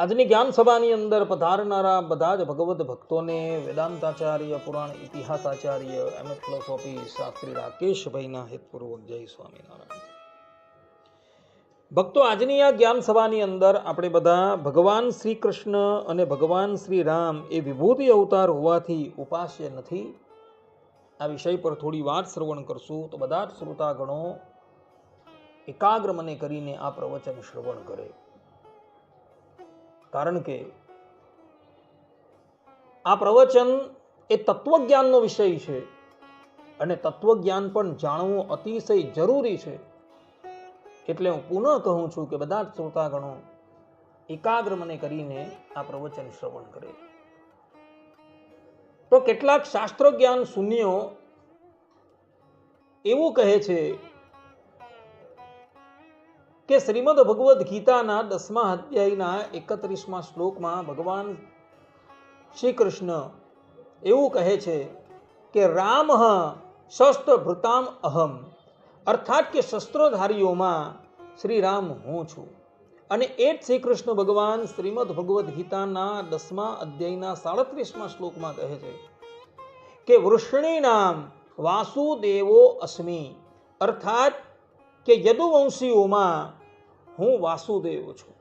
આજની જ્ઞાન સભાની અંદર પધારનારા બધા જ ભગવદ્ ભક્તોને વેદાંતાચાર્ય, પુરાણ ઇતિહાસાચાર્ય, એમ એ ફિલોસોફી શાસ્ત્રી રાકેશભાઈના હિતપૂર્વક જય સ્વામિનારાયણ. ભક્તો, આજની આ જ્ઞાન સભાની અંદર આપણે બધા ભગવાન શ્રી કૃષ્ણ અને ભગવાન શ્રી રામ એ વિભૂતિ અવતાર હોવાથી ઉપાસ્ય નથી. આ વિષય પર થોડી વાત શ્રવણ કરશું તો બધા જ શ્રોતાગણો એકાગ્ર મને કરીને આ પ્રવચન શ્રવણ કરે. કારણ કે આ પ્રવચન એ તત્વજ્ઞાનનો વિષય છે અને તત્વજ્ઞાન પણ જાણવું અતિશય જરૂરી છે. એટલે હું પુનઃ કહું છું કે બધા શ્રોતાગણો એકાગ્ર મને કરીને આ પ્રવચન શ્રવણ કરે. તો કેટલાક શાસ્ત્ર જ્ઞાન શૂન્યો એવું કહે છે કે શ્રીમદ ભગવદ્ ગીતાના દસમા અધ્યાયના એકત્રીસમાં શ્લોકમાં ભગવાન શ્રી કૃષ્ણ એવું કહે છે કે રામ શસ્ત્ર ભૃતામ અહમ. અર્થાત કે શસ્ત્રોધારીઓમાં શ્રી રામ હું છું. અને એ જ શ્રી કૃષ્ણ ભગવાન શ્રીમદ ભગવદ્ ગીતાના દસમા અધ્યાયના સાડત્રીસમાં શ્લોકમાં કહે છે કે વૃષ્ણી નામ વાસુદેવો અસ્મી. અર્થાત કે યદુવંશીઓમાં હું વાસુદેવ છું.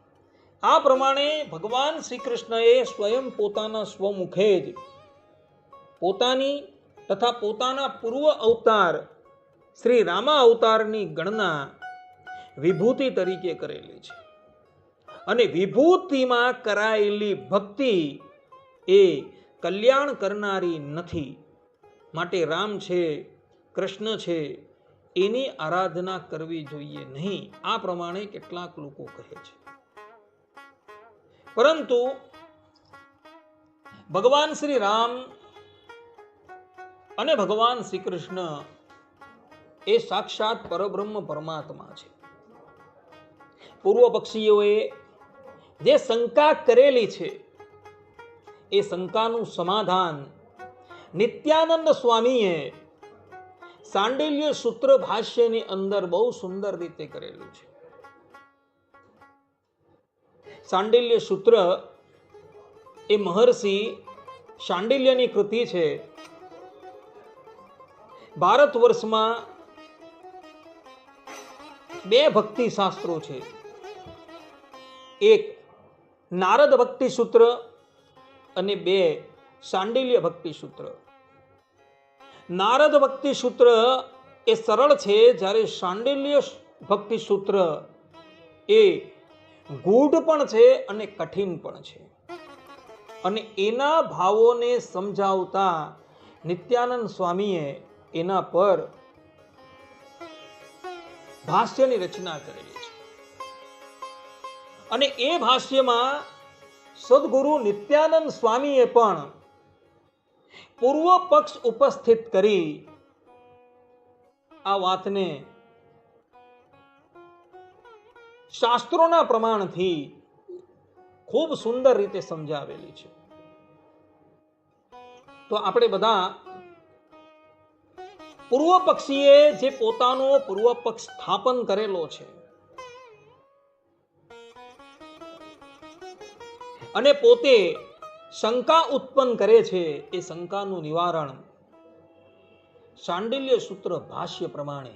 આ પ્રમાણે ભગવાન શ્રી કૃષ્ણએ સ્વયં પોતાના સ્વમુખે જ પોતાની તથા પોતાના પૂર્વ અવતાર શ્રી રામા અવતારની ગણના વિભૂતિ તરીકે કરેલી છે. અને વિભૂતિમાં કરાયેલી ભક્તિ એ કલ્યાણ કરનારી નથી. માટે રામ છે, કૃષ્ણ છે એની આરાધના કરવી જોઈએ નહીં. આ પ્રમાણે કેટલાક લોકો કહે છે. પરંતુ ભગવાન શ્રી રામ અને ભગવાન શ્રી કૃષ્ણ એ સાક્ષાત પરબ્રહ્મ પરમાત્મા છે. પૂર્વ પક્ષીઓએ જે શંકા કરેલી છે, એ શંકાનું સમાધાન નિત્યાનંદ સ્વામીએ સાંડિલ્ય સૂત્ર ભાષ્યની અંદર બહુ સુંદર રીતે કરેલું છે. સાંડિલ્ય સૂત્ર એ મહર્ષિ શાંડિલ્યની કૃતિ છે. ભારત વર્ષમાં બે ભક્તિ શાસ્ત્રો છે. એક નારદ ભક્તિ સૂત્ર અને બે શાંડિલ્ય ભક્તિ સૂત્ર. નારદ ભક્તિ સૂત્ર એ સરળ છે. જ્યારે શાંડિલ્ય ભક્તિ સૂત્ર એ ગૂઢ પણ છે અને કઠિન પણ છે. અને એના ભાવોને સમજાવતા નિત્યાનંદ સ્વામીએ એના પર ભાષ્યની રચના કરેલી છે. અને એ ભાષ્યમાં સદગુરુ નિત્યાનંદ સ્વામીએ પણ પૂર્વ પક્ષ ઉપસ્થિત કરી આ વાતને શાસ્ત્રોના પ્રમાણથી ખૂબ સુંદર રીતે સમજાવેલી છે. તો આપણે બધા પૂર્વ પક્ષીએ જે પોતાનો પૂર્વ પક્ષ સ્થાપન કરેલો છે અને પોતે શંકા ઉત્પન્ન કરે છે એ શંકાનું નિવારણ. શાંડિલ્ય સૂત્ર ભાષ્ય પ્રમાણે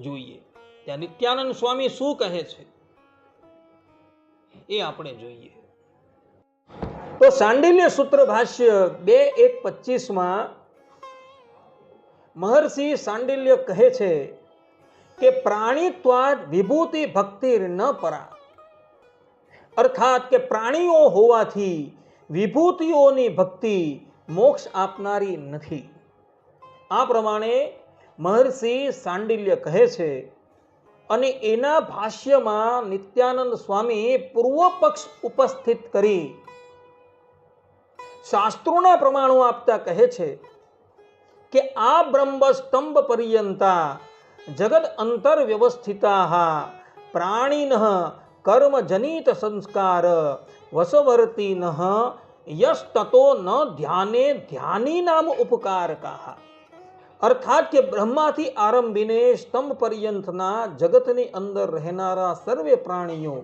જોઈએ. ત્યાં નિત્યાનંદ સ્વામી શું કહે છે? એ આપણે જોઈએ. તો શાંડિલ્ય સૂત્ર ભાષ્ય બે એક પચીસમાં મહર્ષિ શાંડિલ્ય કહે છે કે પ્રાણીત્વાદ વિભૂતિ ભક્તિ ન પરા. અર્થાત કે પ્રાણીઓ હોવાથી વિભૂતિઓની ભક્તિ મોક્ષ આપનારી નથી. આ પ્રમાણે મહર્ષિ સાંડિલ્ય કહે છે, અને એના ભાષ્યમાં નિત્યાનંદ સ્વામી પૂર્વ પક્ષ ઉપસ્થિત કરી શાસ્ત્રોના પ્રમાણો આપતા કહે છે કે આ બ્રહ્મ સ્તંભ પર્યંતા જગદ અંતર વ્યવસ્થિતા પ્રાણીન કર્મ જનિત સંસ્કાર વસવર્તીન યશ તતો ન ધ્યાને ધ્યાની નામ ઉપકારકા અર્થાત કે બ્રહ્માથી આરંભીને સ્તંભ પર્યંતના જગતની અંદર રહેનારા સર્વે પ્રાણીઓ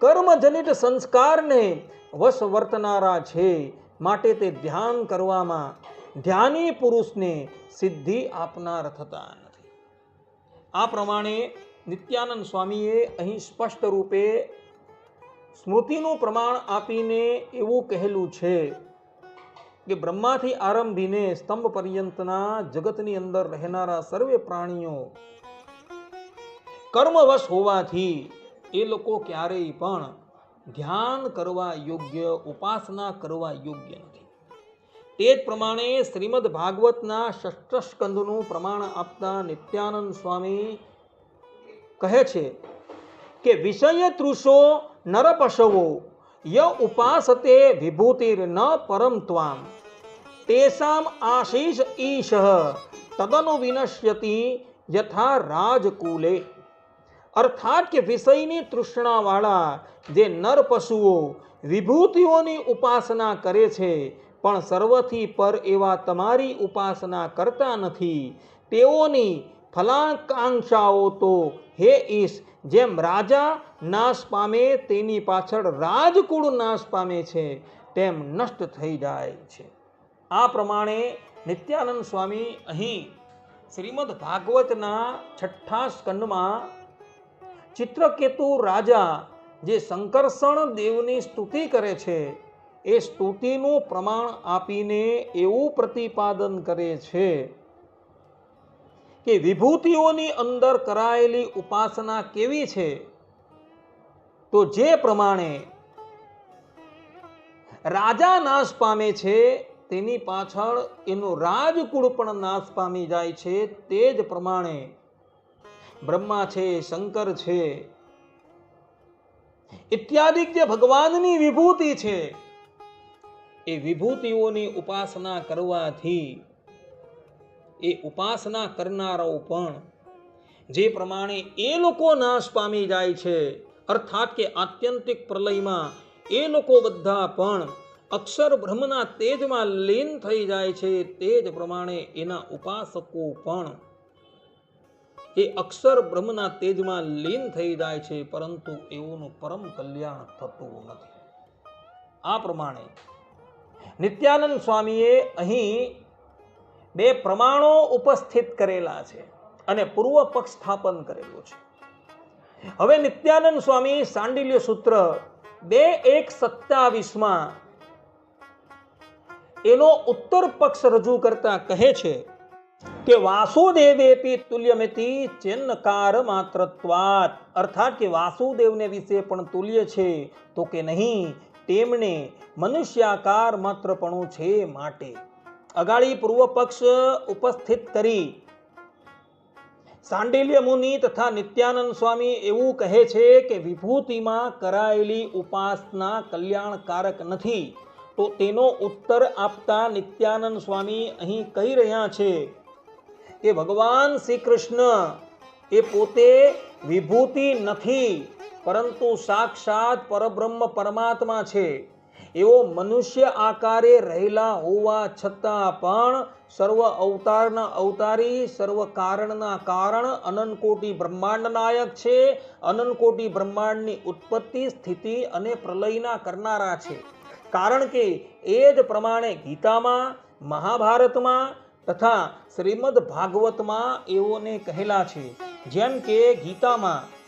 કર્મજનિત સંસ્કારને વશ વર્તનારા છે માટે તે ધ્યાન કરવામાં ધ્યાની પુરુષને સિદ્ધિ આપનાર થતા નથી આ પ્રમાણે નિત્યાનંદ સ્વામીએ અહીં સ્પષ્ટ રૂપે સ્મૃતિનું પ્રમાણ આપીને એવું કહેલું છે કે બ્રહ્માથી આરંભીને સ્તંભ પર્યંતના જગતની અંદર રહેનારા સર્વે પ્રાણીઓ કર્મવશ હોવાથી એ લોકો ક્યારેય પણ ધ્યાન કરવા યોગ્ય, ઉપાસના કરવા યોગ્ય નથી. તે જ પ્રમાણે શ્રીમદ ભાગવતના ષષ્ઠ સ્કંદનું પ્રમાણ આપતા નિત્યાનંદ સ્વામી કહે છે કે વિષય તૃષો નરપશવો ય ઉપાસતે વિભૂતિર ન પરમ ત્વામ. તેસામ આશીષ ઈશ, તદનુ વિનશ્યતિ યથા રાજકુલે. અર્થાત કે વિષયની તૃષ્ણાવાળા જે નર પશુઓ વિભૂતિઓની ઉપાસના કરે છે, પણ સર્વથી પર એવા તમારી ઉપાસના કરતા નથી, તેઓની ફલાકાંક્ષાઓ તો હે ઈશ, જેમ રાજા નાશ પામે તેની પાછળ રાજકુળ નાશ પામે છે, તેમ નષ્ટ થઈ જાય છે. આ પ્રમાણે નિત્યાનંદ સ્વામી અહીં શ્રીમદ ભાગવતના છઠ્ઠા સ્કંદમાં ચિત્રકેતુ રાજા જે શંકરસણ દેવની સ્તુતિ કરે છે, એ સ્તુતિનું પ્રમાણ આપીને એવું પ્રતિપાદન કરે છે કે વિભૂતિઓની અંદર કરાયેલી ઉપાસના કેવી છે? તો જે પ્રમાણે રાજા નાશ પામે છે, તેની પાછળ એનો રાજકુળ પણ નાશ પામી જાય છે, તે જ પ્રમાણે બ્રહ્મા છે, શંકર છે ઇત્યાદિક જે ભગવાનની વિભૂતિ છે, એ વિભૂતિઓની ઉપાસના કરવાથી એ ઉપાસના કરનારાઓ પણ જે પ્રમાણે એ લોકો નાશ પામી જાય છે, અર્થાત કે આત્યંતિક પ્રલયમાં એ લોકો બધા પણ અક્ષર બ્રહ્મના તેજમાં લીન થઈ જાય છે, તે જ પ્રમાણે એના ઉપાસકો પણ એ અક્ષર બ્રહ્મના તેજમાં લીન થઈ જાય છે, પરંતુ એઓનું પરમ કલ્યાણ થતું નથી. આ પ્રમાણે નિત્યાનંદ સ્વામીએ અહીં બે પ્રમાણો ઉપસ્થિત કરેલા છે અને પૂર્વ પક્ષ સ્થાપન કરેલું છે. હવે નિત્યાનંદ સ્વામી સાંડિલ્ય સૂત્ર બે એક સત્તાવીસમાં એનો ઉત્તર પક્ષ રજૂ કરતા કહે છે કે વાસુદેવેપી તુલ્યમિતિ ચિન્નકાર માત્રત્વાત. અર્થાત કે વાસુદેવને વિશે પણ તુલ્ય છે તો કે નહીં, તેમણે મનુષ્યાકાર માત્રપણું છે માટે. અગાડી પૂર્વ પક્ષ ઉપસ્થિત કરી. સાંડિલ્ય મુનિ તથા નિત્યાનંદ સ્વામી એવું કહે છે કે વિભૂતિમાં કરાયેલી ઉપાસના કલ્યાણકારક નથી. તો તેનો ઉત્તર આપતા નિત્યાનંદ સ્વામી અહીં કહી રહ્યા છે કે ભગવાન શ્રી કૃષ્ણ એ પોતે વિભૂતિ નથી, પરંતુ સાક્ષાત પરબ્રહ્મ પરમાત્મા છે. એવો મનુષ્ય આકારે રહેલા હોવા છતાં પણ સર્વ અવતારના અવતારી, સર્વ કારણના કારણ અનંતકોટી બ્રહ્માંડ નાયક છે. અનંતકોટી બ્રહ્માંડની ઉત્પત્તિ, સ્થિતિ અને પ્રલયના કરનારા છે. કારણ કે એ જ પ્રમાણે ગીતામાં, મહાભારતમાં તથા શ્રીમદ ભાગવતમાં એઓને કહેલા છે. જેમ કે ગીતામાં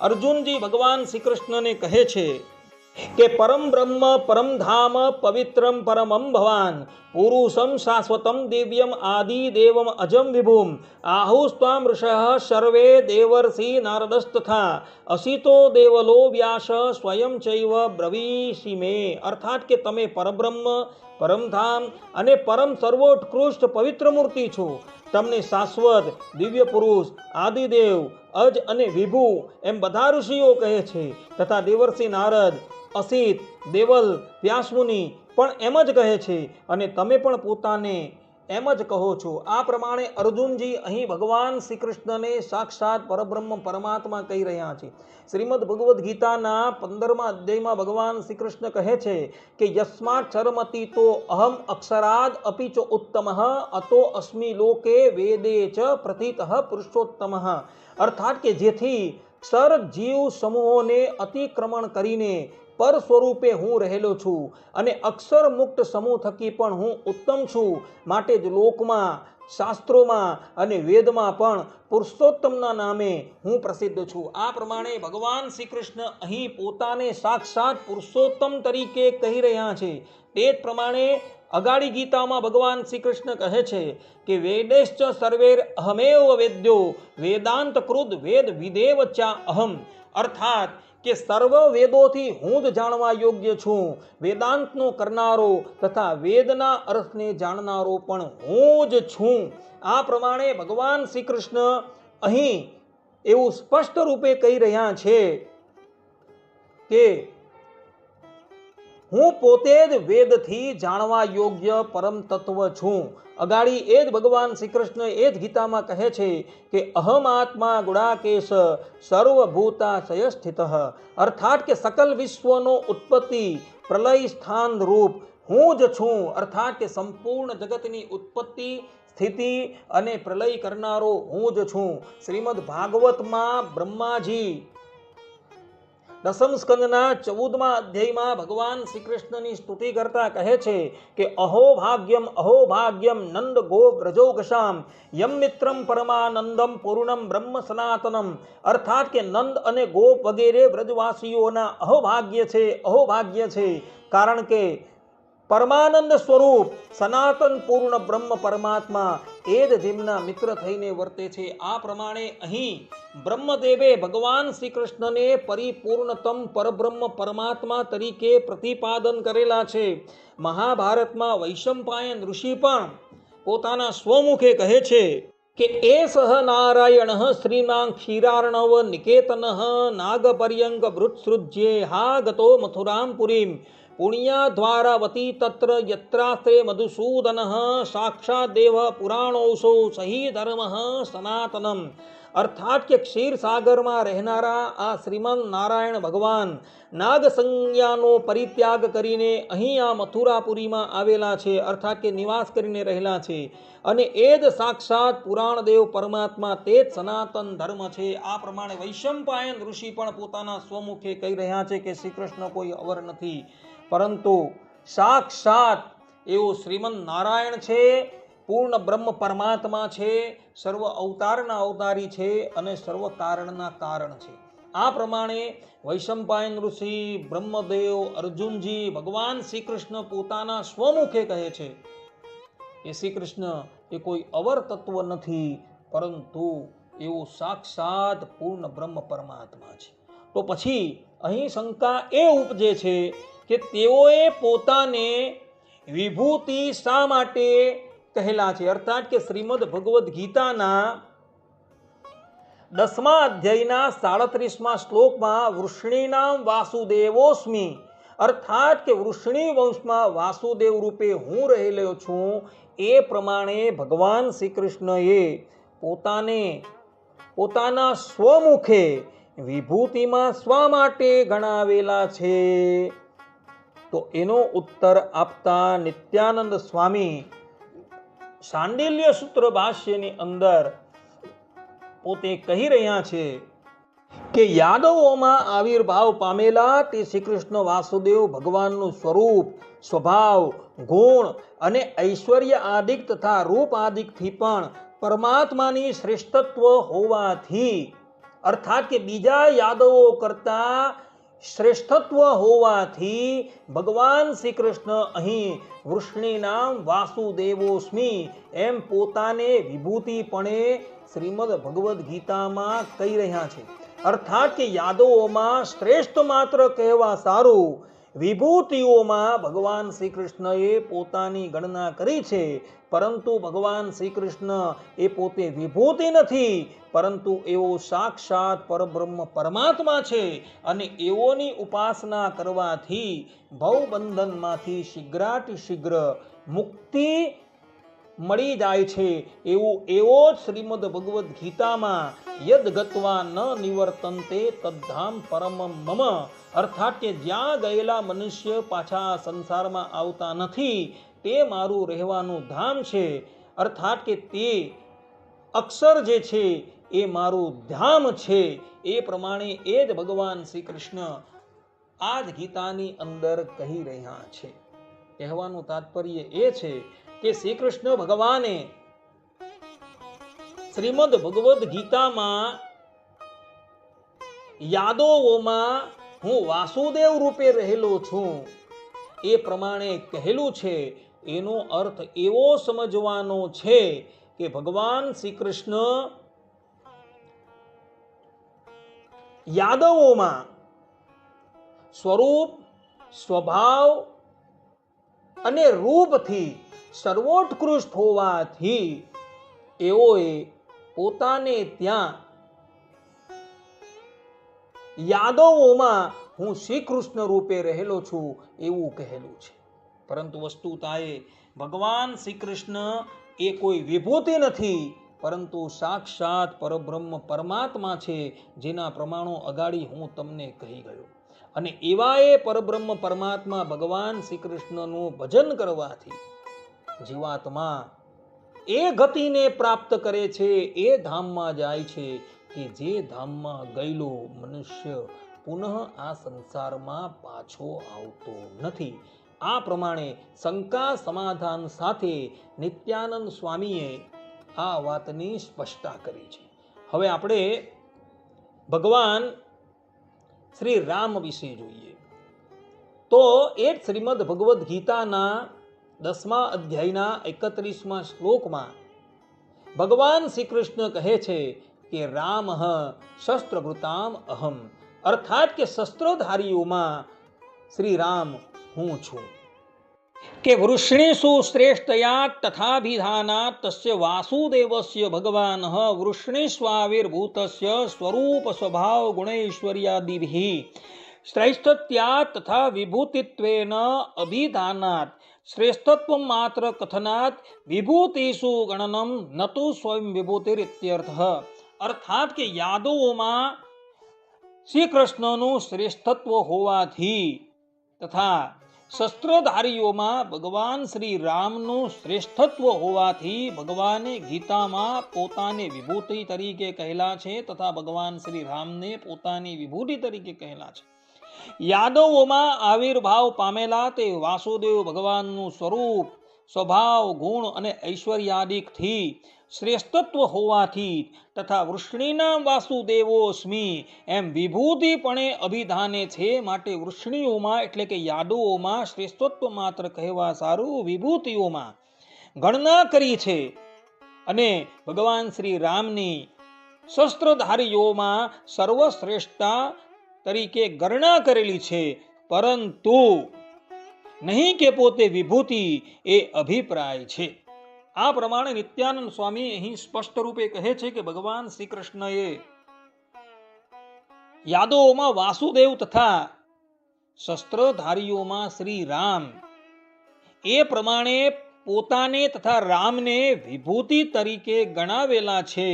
અર્જુનજી ભગવાન શ્રી કૃષ્ણને કહે છે કે પરમ બ્રહ્મ, પરમ ધામ, પવિત્રમ, પરમમ ભવાન, પુરુષમ શાશ્વતમ દિવ્યમ આદિ દેવમ અજમ વિભુમ, આહુસ્ત્વામ ઋષઃ સર્વે દેવર્ષિ નારદસ્તથા, અસિતો દેવલો વ્યાસ સ્વયં ચૈવ બ્રવીશિ મે. અર્થાત કે તમે પરબ્રહ્મ પરમધામ અને પરમ સર્વોત્કૃષ્ટ પવિત્ર મૂર્તિ છો. તમને શાશ્વત, દિવ્ય પુરુષ, આદિદેવ, અજ અને વિભુ એમ બધા ઋષિઓ કહે છે તથા દેવર્ષિ નારદ, અસિત, દેવલ, વ્યાસમુનિ પણ એમ જ કહે છે અને તમે પણ પોતાને એમ જ કહો છો, આ પ્રમાણે અર્જુનજી અહીં ભગવાન શ્રી કૃષ્ણને સાક્ષાત પરબ્રહ્મ પરમાત્મા કહી રહ્યા છે. શ્રીમદ ભગવદ્ ગીતાના પંદરમા અધ્યાયમાં ભગવાન શ્રી કૃષ્ણ કહે છે કે યસ્માત ચરમતી તો અહમ અક્ષરાદ અપી ચ ઉત્તમ, અતો અસ્મિ લોકે વેદે ચ પ્રથિત પુરુષોત્તમ. અર્થાત કે જેથી સર જીવ સમૂહોને અતિક્રમણ કરીને પર સ્વરૂપે હું રહેલો છું અને અક્ષર મુક્ત સમૂહ થકી પણ હું ઉત્તમ છું. માટે જ લોકમાં શાસ્ત્રોમાં અને વેદમાં પણ પુરુષોત્તમના નામે હું પ્રસિદ્ધ છું. આ પ્રમાણે ભગવાન શ્રી કૃષ્ણ અહીં પોતાને સાક્ષાત પુરુષોત્તમ તરીકે કહી રહ્યા છે. તે જ પ્રમાણે અગાડી ગીતામાં ભગવાન શ્રી કૃષ્ણ કહે છે કે, વેદેશ્ચ સર્વેર અહમેવ વેદ્યો વેદાંત કૃદ વેદ વિદેવ ચા અહમ. અર્થાત કે સર્વ વેદોથી હું જ જાણવા યોગ્ય છું. વેદાંતનો કરનારો તથા વેદના અર્થને જાણનારો પણ હું જ છું. આ પ્રમાણે ભગવાન શ્રી કૃષ્ણ અહીં એવું સ્પષ્ટ રૂપે કહી રહ્યા છે કે હું પોતે જ વેદથી જાણવા યોગ્ય પરમ તત્વ છું. અગાડી એ જ ભગવાન શ્રી કૃષ્ણ એ જ ગીતામાં કહે છે કે અહમ આત્મા ગુણાકેશ સર્વભૂતાશય સ્થિત અર્થાત કે સકલ વિશ્વનો ઉત્પત્તિ પ્રલય સ્થાન રૂપ હું જ છું. અર્થાત કે સંપૂર્ણ જગતની ઉત્પત્તિ, સ્થિતિ અને પ્રલય કરનારો હું જ છું. શ્રીમદ ભાગવતમાં બ્રહ્માજી દસમ ચૌદમા અધ્યાયમાં ભગવાન શ્રી કૃષ્ણની સ્તુતિ કરતા કહે છે કે, અહો ભાગ્યમ અહો ભાગ્યમ, નંદ ગો વ્રજો ઘશામ યમ મિત્રમ પરમાનંદમ પૂર્ણમ બ્રહ્મ સનાતનમ. અર્થાત કે નંદ અને ગોપ વગેરે વ્રજવાસીઓના અહોભાગ્ય છે અહોભાગ્ય છે. કારણ કે પરમાનંદ સ્વરૂપ, સનાતન પૂર્ણ બ્રહ્મ પરમાત્મા એ જ તેમના મિત્ર થઈને વર્તે છે. આ પ્રમાણે અહીં બ્રહ્મદેવે ભગવાન શ્રી કૃષ્ણને પરિપૂર્ણતમ પરબ્રહ્મ પરમાત્મા તરીકે પ્રતિપાદન કરેલા છે. મહાભારતમાં વૈશંપાયન ઋષિ પણ પોતાના સ્વમુખે કહે છે કે, એ સહ નારાયણ શ્રીનાં ક્ષીરાર્ણવ નિકેતન નાગપર્યંગ વૃત્સૃજ્યે હા ગતો મથુરામ પુરીમ. પુણ્યાદ્વારાવતી તત્ર યત્રાસ્ત્રે મધુસૂદન સાક્ષાત દેવ પુરાણોસો સહી ધર્મ સનાતનમ અર્થાત કે ક્ષીરસાગરમાં રહેનારા આ શ્રીમંત નારાયણ ભગવાન નાગ સંજ્ઞાનો પરિત્યાગ કરીને અહીં આ મથુરાપુરીમાં આવેલા છે અર્થાત કે નિવાસ કરીને રહેલા છે અને એ જ સાક્ષાત પુરાણદેવ પરમાત્મા તે જ સનાતન ધર્મ છે। આ પ્રમાણે વૈશંપાયન ઋષિ પણ પોતાના સ્વમુખે કહી રહ્યા છે કે શ્રી કૃષ્ણ કોઈ અવર નથી। પરંતુ સાક્ષાત એવો શ્રીમંત નારાયણ છે, પૂર્ણ બ્રહ્મ પરમાત્મા છે, સર્વ અવતારના અવતારી છે અને સર્વ કારણના કારણ છે. આ પ્રમાણે વૈશંપાયન ઋષિ બ્રહ્મદેવ અર્જુનજી ભગવાન શ્રી કૃષ્ણ પોતાના સ્વમુખે કહે છે એ શ્રી કૃષ્ણ એ કોઈ અવર તત્વ નથી, પરંતુ એવો સાક્ષાત પૂર્ણ બ્રહ્મ પરમાત્મા છે. તો પછી અહીં શંકા એ ઉપજે છે કે તેઓએ પોતાને વિભૂતિ શા માટે કહેલા છે? અર્થાત કે શ્રીમદ ભગવદ્ ગીતાના દસમા અધ્યાયના સાડત્રીસમાં શ્લોકમાં વૃષ્ણિનામ વાસુદેવોસ્મી. અર્થાત કે વૃષ્ણિ વંશમાં વાસુદેવ રૂપે હું રહેલો છું, એ પ્રમાણે ભગવાન શ્રી કૃષ્ણએ પોતાને, પોતાના સ્વમુખે વિભૂતિમાં સ્વ માટે ગણાવેલા છે? તો એનો ઉત્તર આપતા નિત્યાનંદ સ્વામી સાંડિલ્ય સૂત્ર ભાષ્યની અંદર પોતે કહી રહ્યા છે કે યાદવોમાં આવિર્ભાવ પામેલા તે શ્રી કૃષ્ણ વાસુદેવ ભગવાનનું સ્વરૂપ, સ્વભાવ, ગુણ અને ઐશ્વર્ય આદિક તથા રૂપ આદિકથી પણ પરમાત્માની શ્રેષ્ઠત્વ હોવાથી, અર્થાત કે બીજા યાદવો કરતા શ્રેષ્ઠત્વ હોવાથી ભગવાન શ્રી કૃષ્ણ અહીં વૃષ્ણિ નામ વાસુદેવોસ્મી એમ પોતાને વિભૂતિપણે શ્રીમદ ભગવદ્ ગીતામાં કહી રહ્યા છે. અર્થાત કે યાદવોમાં શ્રેષ્ઠ માત્ર કહેવા સારું વિભૂતિઓમાં ભગવાન શ્રી કૃષ્ણએ પોતાની ગણના કરી છે, પરંતુ ભગવાન શ્રી કૃષ્ણ એ પોતે વિભૂતિ નથી, પરંતુ એવો સાક્ષાત પરબ્રહ્મ પરમાત્મા છે અને એઓની ઉપાસના કરવાથી ભવબંધનમાંથી શીઘ્રાતિ શીઘ્ર મુક્તિ મળી જાય છે. એવું એવો જ શ્રીમદ ભગવદ્ ગીતામાં યદ ગતવા ન નિવર્તનતે તદ્ધામ પરમ મમ. અર્થાત કે જ્યાં ગયેલા મનુષ્ય પાછા સંસારમાં આવતા નથી, તે મારું રહેવાનું ધામ છે. અર્થાત કે તે અક્ષર જે છે, એ મારું ધામ છે. એ પ્રમાણે એ જ ભગવાન શ્રી કૃષ્ણ આ જ ગીતાની અંદર કહી રહ્યા છે. કહેવાનું તાત્પર્ય એ છે કે શ્રી કૃષ્ણ ભગવાને શ્રીમદ ભગવદ્ ગીતામાં યાદવોમાં હું વાસુદેવ રૂપે રહેલો છું. એ પ્રમાણે કહેલું છે, એનો અર્થ એવો સમજવાનો છે કે ભગવાન શ્રી કૃષ્ણ યાદવોમાં સ્વરૂપ, સ્વભાવ અને રૂપથી સર્વોત્કૃષ્ટ હોવાથી એઓએ પોતાને ત્યાં યાદવોમાં હું શ્રી કૃષ્ણ રૂપે રહેલો છું એવું કહેલું છે. પરંતુ વસ્તુતાએ ભગવાન શ્રી કૃષ્ણ એ કોઈ વિભૂતિ નથી, પરંતુ સાક્ષાત પરબ્રહ્મ પરમાત્મા છે, જેના પ્રમાણો અગાડી હું તમને કહી ગયો. અને એવા એ પરબ્રહ્મ પરમાત્મા ભગવાન શ્રી કૃષ્ણનું ભજન કરવાથી જીવાત્મા એ ગતિને પ્રાપ્ત કરે છે, એ ધામમાં જાય છે કે જે ધામમાં ગયેલો મનુષ્ય પુનઃ આ સંસારમાં પાછો આવતો નથી. આ પ્રમાણે શંકા સમાધાન સાથે નિત્યાનંદ સ્વામીએ આ વાતની સ્પષ્ટતા કરી છે. હવે આપણે ભગવાન શ્રી રામ વિશે જોઈએ. તો એ જ શ્રીમદ ભગવદ્ ગીતાના દસમા અધ્યાયના એકત્રીસમાં શ્લોકમાં ભગવાન શ્રી કૃષ્ણ કહે છે કે રામ શસ્ત્રભૃતામ અહમ, અર્થાત કે શસ્ત્રધારીઓમાં શ્રી રામ હું છું. કે વૃષ્ણેશુ શ્રેષ્ઠયા તથાભિધાનાત તસ્ય વાસુદેવસ્ય ભગવાન વૃષ્ણેશ્વાવિર્ભૂતસ્ય સ્વરૂપ સ્વભાવ ગુણૈશ્વર્યાદિભિ શ્રેષ્ઠત્યા તથા વિભૂતિત્વેન અભિધાનાત શ્રેષ્ઠત્વ માત્ર કથનાત વિભૂતિષુ ગણનમ નતુ સ્વયં વિભૂતિરિત્યર્થ. અર્થાત કે યાદવોમાં શ્રી કૃષ્ણનું શ્રેષ્ઠત્વ હોવાથી તથા શસ્ત્રધારીઓમાં ભગવાન શ્રી રામનું શ્રેષ્ઠત્વ હોવાથી ભગવાને ગીતામાં પોતાને વિભૂતિ તરીકે કહેલા છે તથા ભગવાન શ્રી રામને પોતાની વિભૂતિ તરીકે કહેલા છે. યાદવોમાં આવિર્ભાવ પામેલા તે વાસુદેવ ભગવાનનું સ્વરૂપ, સ્વભાવ, ગુણ અને ઐશ્વર્યાદિકથી શ્રેષ્ઠત્વ હોવાથી તથા વૃષ્ણિના વાસુદેવોસ્મી એમ વિભૂતિપણે અભિધાને છે માટે વૃષ્ણિઓમાં એટલે કે યાદવોમાં શ્રેષ્ઠત્વ માત્ર કહેવા સારું વિભૂતિઓમાં ગણના કરી છે. અને ભગવાન શ્રી રામની શસ્ત્રધારીઓમાં સર્વશ્રેષ્ઠતા તરીકે ગણના કરેલી છે. પરંતુ નહીં કે પોતે વિભૂતિ એ અભિપ્રાય છે. આ પ્રમાણે નિત્યાનંદ સ્વામી અહીં સ્પષ્ટ રૂપે કહે છે કે ભગવાન શ્રી કૃષ્ણએ યાદવોમાં વાસુદેવ તથા શસ્ત્રધારીઓમાં શ્રી રામ એ પ્રમાણે પોતાને તથા રામને વિભૂતિ તરીકે ગણાવેલા છે.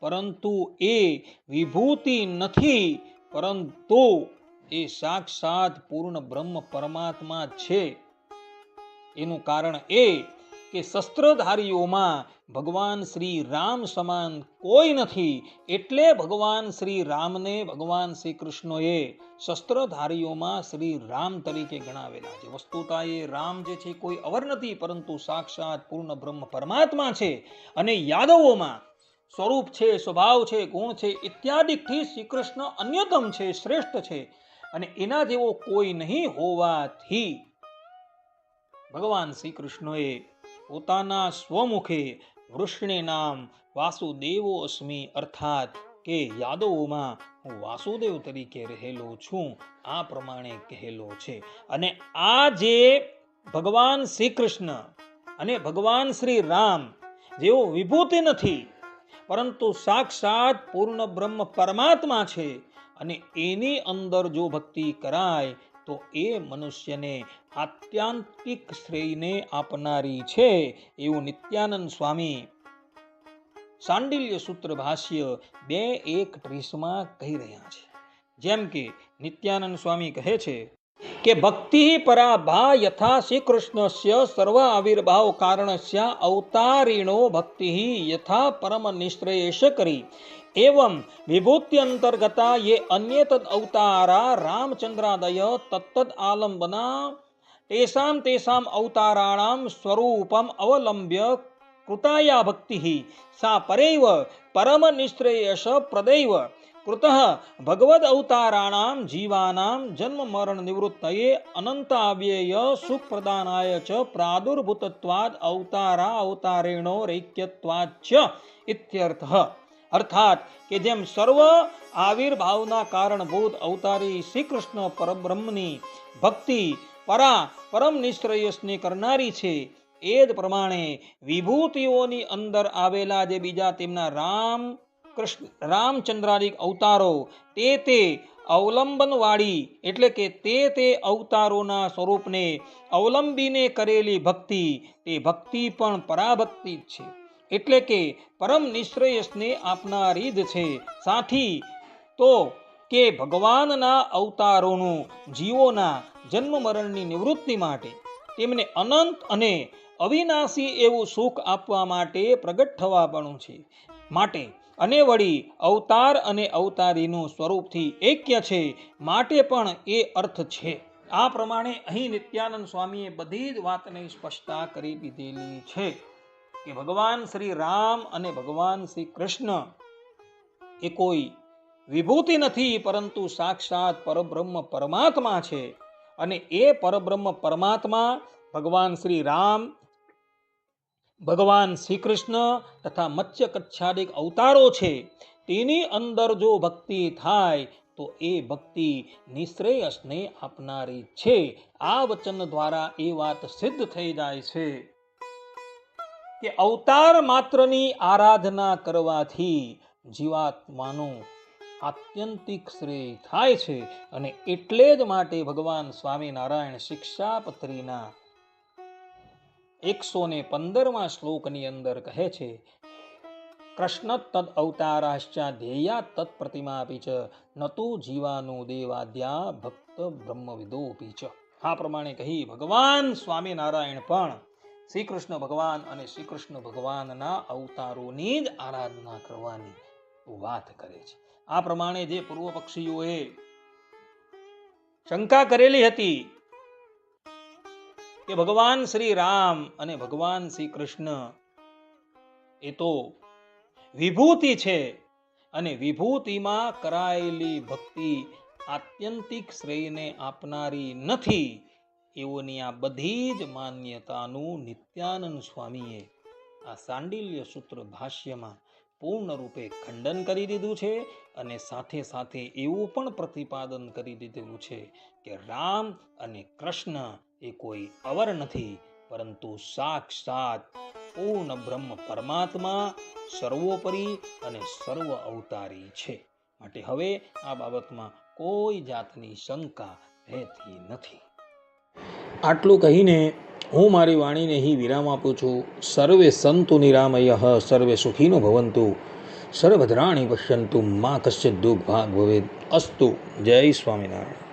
પરંતુ એ વિભૂતિ નથી પરંતુ એ સાક્ષાત પૂર્ણ બ્રહ્મ પરમાત્મા છે. એનું કારણ એ કે શસ્ત્રધારીઓમાં ભગવાન શ્રી રામ સમાન કોઈ નથી એટલે ભગવાન શ્રી રામને ભગવાન શ્રી કૃષ્ણએ શસ્ત્રધારીઓમાં શ્રી રામ તરીકે ગણાવેલા છે. વસ્તુતા એ રામ જે છે કોઈ અવર નથી પરંતુ સાક્ષાત પૂર્ણ બ્રહ્મ પરમાત્મા છે અને યાદવોમાં સ્વરૂપ છે, સ્વભાવ છે, ગુણ છે ઇત્યાદિથી શ્રી કૃષ્ણ અન્યતમ છે, શ્રેષ્ઠ છે અને એના જેવો કોઈ નહીં હોવાથી ભગવાન શ્રી કૃષ્ણએ પોતાના સ્વમુખે વૃષ્ણે નામ વાસુદેવો અસ્મી અર્થાત કે યાદવોમાં હું વાસુદેવ તરીકે રહેલો છું, આ પ્રમાણે કહેલો છે. અને આ જે ભગવાન શ્રી કૃષ્ણ અને ભગવાન શ્રી રામ જેઓ વિભૂતિ નથી પરંતુ સાક્ષાત પૂર્ણ બ્રહ્મ પરમાત્મા છે અને એની અંદર જો ભક્તિ કરાય, તો એ મનુષ્યને આત્યાંતિક શ્રેયને આપનારી છે, એવું નિત્યાનંદ સ્વામી સાંડિલ્ય સૂત્ર ભાષ્ય બે એક ત્રીસમાં કહી રહ્યા છે. જેમ કે નિત્યાનંદ સ્વામી કહે છે કે ભક્તિ પરાભા યથા શ્રી કૃષ્ણસ્ય સર્વ આવિર્ભાવ કારણસ્ય અવતારીણો ભક્તિ યથા પરમ નિશ્રેયશ કરી. એવમ વિભૂતિ અંતર્ગતા યે અન્ય તદ અવતારા રામચંદ્રાદય તત્તદ આલંબના તેષાં તેષાં અવતારાણામ સ્વરૂપમ અવલંબ્ય કૃતાયા ભક્તિ. સા પરૈવ પરમ નિશ્રેયશ પ્રદૈવ. કૃતઃ ભગવદ અવતારાણાં જીવાનાં જન્મ મરણ નિવૃત્તયે અનંતાવ્યેય સુખપ્રદાનાય ચ પ્રાદુર્ભૂતત્વાદ અવતારા અવતારેણો રૈક્યત્વાચ ઇત્યર્થ. અર્થાત કે જેમ સર્વ આવિર્ભાવના કારણભૂત અવતારી શ્રી કૃષ્ણ પરબ્રહ્મની ભક્તિ પરા પરમ નિશ્રેયસની કરનારી છે, એ જ પ્રમાણે વિભૂતિઓની અંદર આવેલા જે બીજા તેમના રામ કૃષ્ણ રામચંદ્રાદિક અવતારો તે તે અવલંબનવાળી એટલે કે તે તે અવતારોના સ્વરૂપને અવલંબીને કરેલી ભક્તિ, તે ભક્તિ પણ પરાભક્તિ જ છે. એટલે કે પરમ નિશ્રેયસને આપનારી જ છે. સાથી, તો કે ભગવાનના અવતારોનું જીવોના જન્મ મરણની નિવૃત્તિ માટે તેમને અનંત અને અવિનાશી એવું સુખ આપવા માટે પ્રગટ થવા પણ છે. માટે અને વળી અવતાર અને અવતારીનું સ્વરૂપથી એક્ય છે, માટે પણ એ અર્થ છે. આ પ્રમાણે અહીં નિત્યાનંદ સ્વામીએ બધી જ વાતને સ્પષ્ટતા કરી દીધેલી છે કે ભગવાન શ્રી રામ અને ભગવાન શ્રી કૃષ્ણ એ કોઈ વિભૂતિ નથી, પરંતુ સાક્ષાત પરબ્રહ્મ પરમાત્મા છે. અને એ પરબ્રહ્મ પરમાત્મા ભગવાન શ્રી રામ ભગવાન શ્રી કૃષ્ણ તથા મત્સ્ય કચ્છાદિક અવતારો છે, તેની અંદર જો ભક્તિ થાય, તો એ ભક્તિ નિશ્રેયસને આપનારી છે. આ વચન દ્વારા એ વાત સિદ્ધ થઈ જાય છે કે અવતાર માત્રની આરાધના કરવાથી જીવાત્માનું આત્યંતિક શ્રેય થાય છે અને એટલે જ માટે ભગવાન સ્વામિનારાયણ શિક્ષાપત્રીના એકસો ને પંદરમાં શ્લોકની અંદર કહે છે, કૃષ્ણ તદ અવતારાશ્ચા ધ્યેયા તત્ પ્રતિમાપી ચ નતો જીવાનો દેવાદ્યા ભક્ત બ્રહ્મવિદોપી ચ. આ પ્રમાણે કહી ભગવાન સ્વામિનારાયણ પણ શ્રી કૃષ્ણ ભગવાન અને શ્રી કૃષ્ણ ભગવાનના અવતારોની જ આરાધના કરવાની વાત કરે છે. આ પ્રમાણે જે પૂર્વ પક્ષીઓએ શંકા કરેલી હતી કે ભગવાન શ્રી રામ અને ભગવાન શ્રી કૃષ્ણ એ તો વિભૂતિ છે અને વિભૂતિમાં કરાયેલી ભક્તિ આત્યંતિક શ્રેયને આપનારી નથી. એઓની આ બધી જ માન્યતાનું નિત્યાનંદ સ્વામીએ આ સાંડિલ્ય સૂત્ર ભાષ્યમાં પૂર્ણ રૂપે ખંડન કરી દીધું છે અને સાથે સાથે એવું પણ પ્રતિપાદન કરી દીધેલું છે કે રામ અને કૃષ્ણ એ કોઈ અવર નથી, પરંતુ સાક્ષાત પૂર્ણ બ્રહ્મ પરમાત્મા સર્વોપરી અને સર્વ અવતારી છે. માટે હવે આ બાબતમાં કોઈ જાતની શંકા રહેતી નથી. આટલું કહીને હું મારી વાણીને અહીં વિરામ આપું છું. સર્વે સંતુ નિરામય, સર્વે સુખીનો ભવંતુ. સર્વધરાણી પશ્યંતુ, મા કશ્ય દુઃખ ભાગ ભવેદ અસ્તુ. જય સ્વામિનારાયણ.